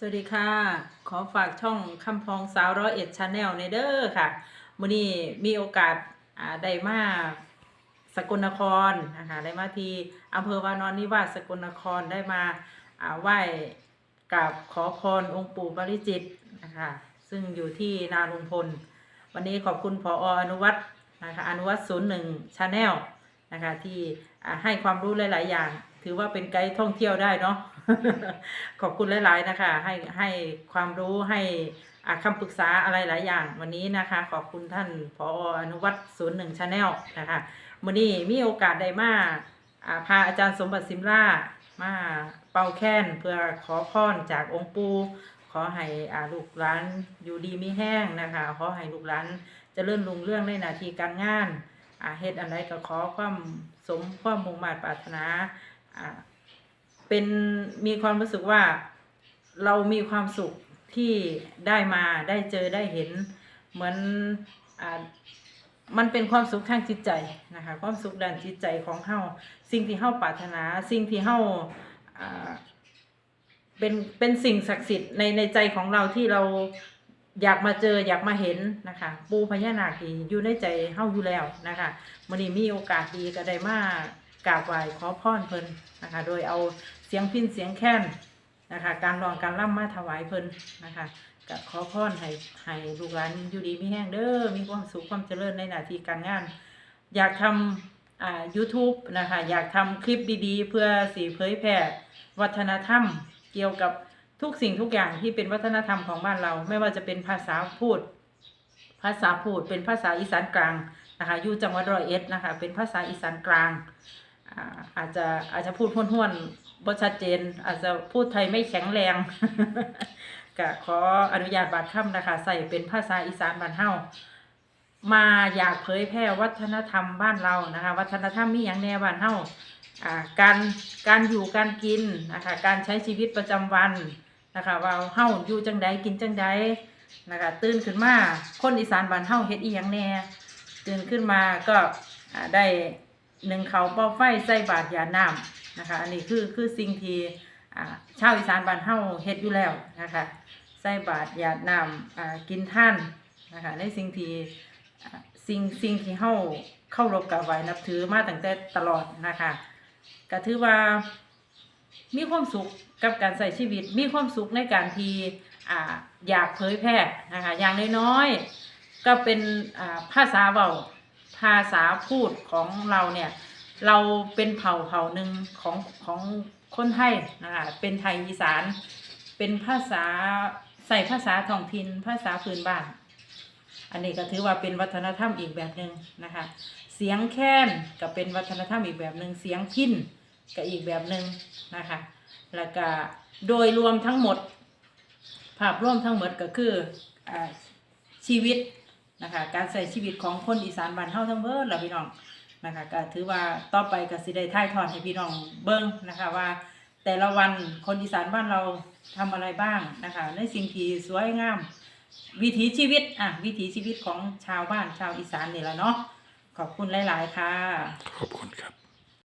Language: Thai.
สวัสดีค่ะ ขอฝากช่องคำพองสาวร้อยเอ็ดชาแนลในเด้อค่ะมื้อนี้มีโอกาสอ่าได้มาสกลนครนะคะได้มาที่อำเภอวานอนนิวาสสกลนครได้มาอ่าไหว้กับขอพรองค์ปู่ปริจิตนะคะซึ่งอยู่ที่นาลุงพล วันนี้ขอบคุณพออนุวัฒน์นะคะอนุวัฒน์ศูนย์หนึ่งชาแนลนะคะที่อ่าให้ความรู้หลาย ๆ อย่าง ถือว่าเป็นไกด์ท่องเที่ยวได้เนาะ ขอบคุณหลาย ๆ นะคะ ให้ให้ความรู้ให้อ่าคำปรึกษาอะไรหลายอย่างวันนี้นะคะ ขอบคุณท่านพออนุวัฒน์ศูนย์หนึ่งชาแนลนะคะวันนี้มีโอกาสได้มาพาอาจารย์สมบัติสิมล่ามาเป่าแค้นเพื่อขอพรจากองค์ปู่ขอให้อาลูกหลานอยู่ดีมีแห้งนะคะ ขอให้ลูกหลานเจริญรุ่งเรื่องในนาทีการงานอาเฮ็ดอันใดก็ขอความสมความมุ่งมั่นปรารถนา เป็นมีความรู้สึกว่าเรามีความสุขที่ได้มาได้เจอได้เห็นเหมือนอ่ามันเป็นความสุขทางจิตใจนะคะความสุขด้านจิตใจของเฮาสิ่งที่เฮาปรารถนา สิ่งที่เฮาอ่าเป็นเป็นสิ่งศักดิ์สิทธิ์ในในใจของเราที่เราอยากมาเจออยากมาเห็นนะคะ ปูพญานาคที่อยู่ในใจเฮาอยู่แล้วนะคะมื้อนี้มีโอกาสดีก็ได้มา กราบไหว้ขอพรเพิ่นนะคะ โดยเอาเสียงพินเสียงแค้นนะคะ การร้องการร่ำมาถวายเพิ่นนะคะก็ขอพรให้ให้ลูกหลานอยู่ดีมีแห้งเด้อมีความสุขความเจริญในหน้าที่การงาน อยากทำอ่า YouTube นะคะ อยากทำคลิปดีๆ เพื่อสีเผยแพร่วัฒนธรรม เกี่ยวกับทุกสิ่งทุกอย่างที่เป็นวัฒนธรรมของบ้านเรา ไม่ว่าจะเป็นภาษาพูด ภาษาพูดเป็นภาษาอีสานกลางนะคะอยู่จังหวัดร้อยเอ็ดนะคะ เป็นภาษาอีสานกลาง อาอาจจะอาจจะพูดห้วนๆบ่ชัดเจน อาจจะพูดไทยไม่แข็งแรง ก็ขออนุญาตบาดค่ำนะคะ ใส่เป็นภาษาอีสานบ้านเฮามาอยากเผยแพร่วัฒนธรรมบ้านเรานะคะ วัฒนธรรมมีอย่างแน่บ้านเฮาอ่าการการอยู่การกินนะคะการใช้ชีวิตประจำวันนะคะ ว่าเฮาอยู่จังใดกินจังใดนะคะตื่นขึ้นมาคนอีสานบ้านเฮาเฮ็ดอีหยังแหน่ตื่นขึ้นมาก็อ่าได้ หนึ่งเขาเป้าไฟใส่บาตรยาน้ำนะคะ อันนี้คือคือสิ่งที่อ่าชาวอีสานบ้านเฮาเฮ็ดอยู่แล้วนะคะใส่บาตรยาน้ำกินท่านนะคะในสิ่งที่สิ่งสิ่งที่เฮาเข้ารบกับไหวนับถือมาตั้งแต่ตลอดนะคะก็ถือว่ามีความสุขกับการใส่ชีวิต มีความสุขในการที่ออยากเผยแพร่นะคะอย่างน้อยๆก็เป็นภาษาเบา ภาษาพูดของเราเนี่ยเราเป็นเผ่าเผ่าหนึ่งของของคนไทยนะคะเป็นไทยอีสาน เป็นภาษาใส่ภาษาท้องถิ่นภาษาพื้นบ้าน อันนี้ก็ถือว่าเป็นวัฒนธรรมอีกแบบหนึ่งนะคะ เสียงแค้นก็เป็นวัฒนธรรมอีกแบบหนึ่งเสียงพินก็อีกแบบหนึ่งนะคะ แล้วก็โดยรวมทั้งหมด ภาพรวมทั้งหมดก็คืออชีวิต นะคะ การใช้ชีวิตของคนอีสานบ้านเฮาทั้งเบิดล่ะพี่น้องนะคะก็ถือว่าต่อไปก็สิได้ถ่ายทอดให้พี่น้องเบิ่งนะคะว่า แต่ละวันคนอีสานบ้านเราทำอะไรบ้างนะคะในสิ่งที่สวยงาม วิถีชีวิตอะวิถีชีวิตของชาวบ้านชาวอีสานนี่แหละเนาะขอบคุณหลาย ๆ ค่ะ ขอบคุณครับ